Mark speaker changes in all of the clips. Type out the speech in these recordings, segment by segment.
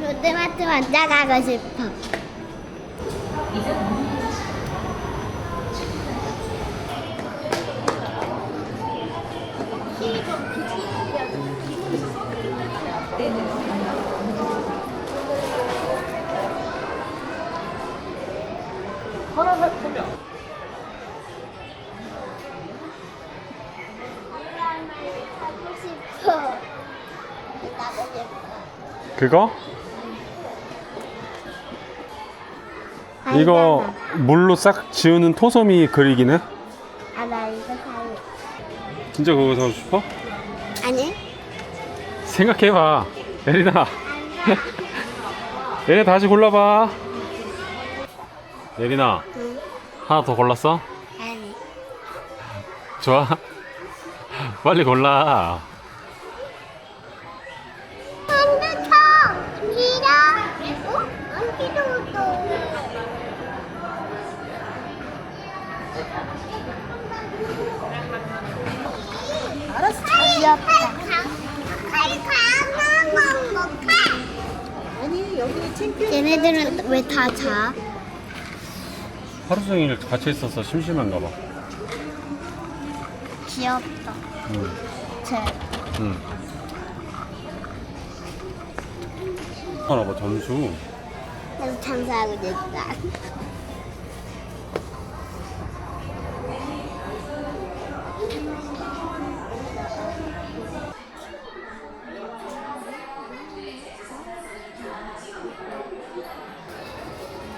Speaker 1: 롯데마트 만나가고 싶어. 뭐
Speaker 2: 그거? 이거 물로 싹 지우는 토소미 그리기네?
Speaker 1: 아, 나 이거 살래.
Speaker 2: 진짜 그거 사고 싶어?
Speaker 1: 아니?
Speaker 2: 생각해봐. 예린아. 예린아 다시 골라봐. 예린아.
Speaker 1: 응.
Speaker 2: 하나 더 골랐어?
Speaker 1: 아니.
Speaker 2: 좋아. 빨리 골라.
Speaker 1: 귀엽다.
Speaker 3: 아니 여기.
Speaker 1: 얘네들은 왜 다 자?
Speaker 2: 하루 종일 같이 있어서 심심한가 봐.
Speaker 1: 귀엽다.
Speaker 2: 응.
Speaker 1: 쟤.
Speaker 2: 응. 하나 봐, 점수.
Speaker 1: 그래서 참사하고 있다.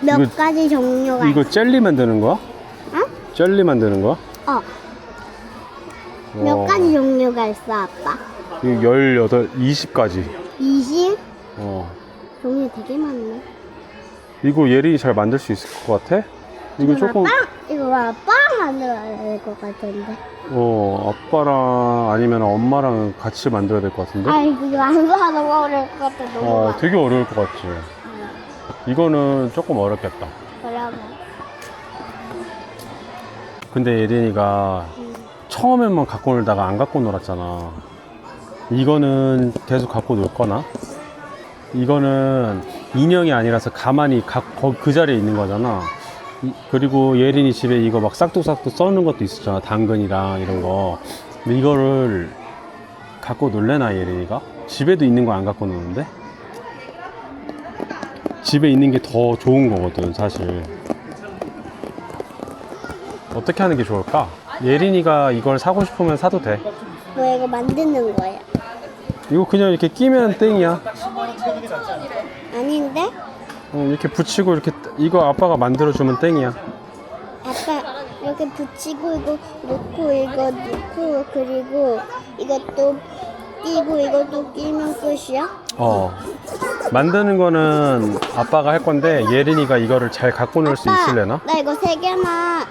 Speaker 1: 몇
Speaker 2: 이거-
Speaker 1: 가지 종류가
Speaker 2: 이거 젤리 만드는 거야?
Speaker 1: 응?
Speaker 2: 젤리 만드는 거야?
Speaker 1: 어. 몇
Speaker 2: 어.
Speaker 1: 가지 종류가 있어, 아빠?
Speaker 2: 이거 18, 20가지.
Speaker 1: 20?
Speaker 2: 어.
Speaker 1: 종류 되게 많네.
Speaker 2: 이거 예린이 잘 만들 수 있을 것 같아? 이거 조금,
Speaker 1: 아빠랑, 이거 아빠랑 만들어야 될 것 같은데.
Speaker 2: 어, 아빠랑 아니면 엄마랑 같이 만들어야 될 것 같은데?
Speaker 1: 아, 이거 안 봐도 어려울 것 같아, 너무.
Speaker 2: 어,
Speaker 1: 많아.
Speaker 2: 되게 어려울 것 같지? 이거는 조금 어렵겠다.
Speaker 1: 그러면.
Speaker 2: 근데 예린이가
Speaker 1: 음.
Speaker 2: 처음에만 갖고 놀다가 안 갖고 놀았잖아. 이거는 계속 갖고 놀 거나? 이거는 인형이 아니라서 가만히 가- 거- 그 자리에 있는 거잖아. 이- 그리고 예린이 집에 이거 막 싹둑싹둑 써는 것도 있었잖아. 당근이랑 이런 거. 근데 이거를 갖고 놀래나 예린이가? 집에도 있는 거 안 갖고 노는데? 집에 있는 게 더 좋은 거거든, 사실. 어떻게 하는 게 좋을까? 예린이가 이걸 사고 싶으면 사도 돼.
Speaker 1: 뭐 이거 만드는 거야?
Speaker 2: 이거 그냥 이렇게 끼면 땡이야.
Speaker 1: 아닌데?
Speaker 2: 응, 이렇게 붙이고 이렇게 이거 아빠가 만들어주면 땡이야.
Speaker 1: 아빠 이렇게 붙이고 이거 놓고 이거 놓고 그리고 이것도 끼고 이것도 끼면 끝이야?
Speaker 2: 어. 만드는 거는 아빠가 할 건데 예린이가 이거를 잘 갖고 놀 수 있을래나?
Speaker 1: 나 이거 세 개만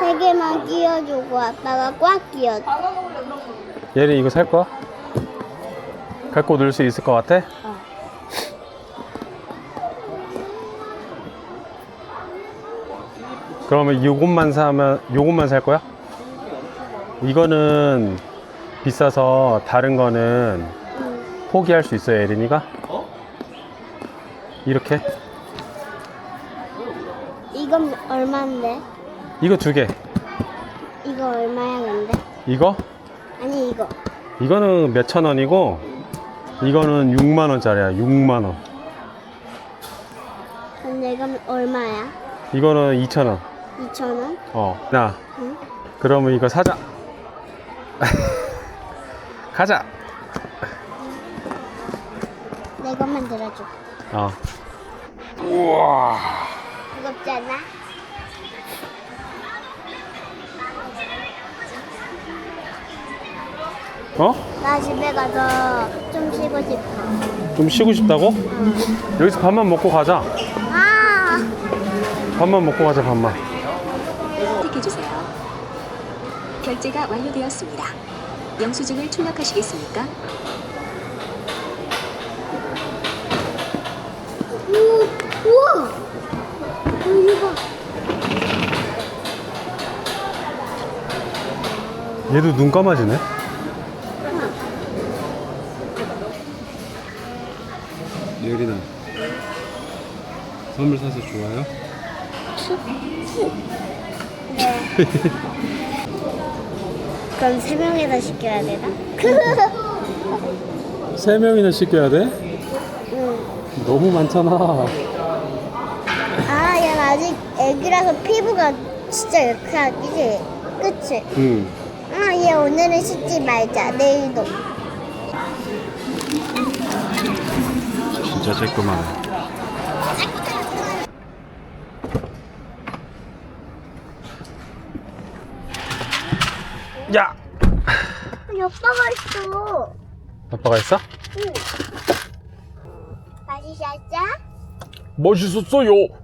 Speaker 1: 세 개만 끼워주고 아빠가 꽉 끼워.
Speaker 2: 예린이 이거 살 거야? 갖고 놀 수 있을 것 같아?
Speaker 1: 어.
Speaker 2: 그러면 요것만 사면 요것만 살 거야? 이거는 비싸서 다른 거는
Speaker 1: 응.
Speaker 2: 포기할 수 있어요, 예린이가? 이렇게?
Speaker 1: 이건 얼마인데?
Speaker 2: 이거 두 개.
Speaker 1: 이거 얼마야 근데?
Speaker 2: 이거?
Speaker 1: 아니 이거
Speaker 2: 이거는 몇 천 원이고, 이거는 6만 원짜리야, 6만 원.
Speaker 1: 근데 이건 얼마야?
Speaker 2: 이거는 2천 원.
Speaker 1: 2천 원?
Speaker 2: 어, 나.
Speaker 1: 응?
Speaker 2: 그러면 이거 사자. 가자.
Speaker 1: 내 것만 들어줘.
Speaker 2: 어. 우와.
Speaker 1: 무겁지 않아?
Speaker 2: 어?
Speaker 1: 나 집에 가서 좀 쉬고 싶어.
Speaker 2: 좀 쉬고 싶다고? 여기서 밥만 먹고 가자.
Speaker 1: 아,
Speaker 2: 밥만 먹고 가자, 밥만.
Speaker 4: 선택해주세요. 결제가 완료되었습니다. 영수증을 출력하시겠습니까?
Speaker 2: 얘도 눈 감아지네. 예린아 선물 사서 좋아요?
Speaker 1: 네. 그럼 세 명이서 시켜야 되나?
Speaker 2: 세 명이나 시켜야 돼?
Speaker 1: 응.
Speaker 2: 너무 많잖아
Speaker 1: 아, 얘는 아직 애기라서 피부가 진짜 약하지? 그치?
Speaker 2: 응
Speaker 1: 아, 얘 오늘은 씻지 말자. 내일도.
Speaker 2: 진짜 쬐끄만해 야!
Speaker 1: 오빠가 있어.
Speaker 2: 아빠가 있어?
Speaker 1: 응. 맛있었어?
Speaker 2: 멋있었어요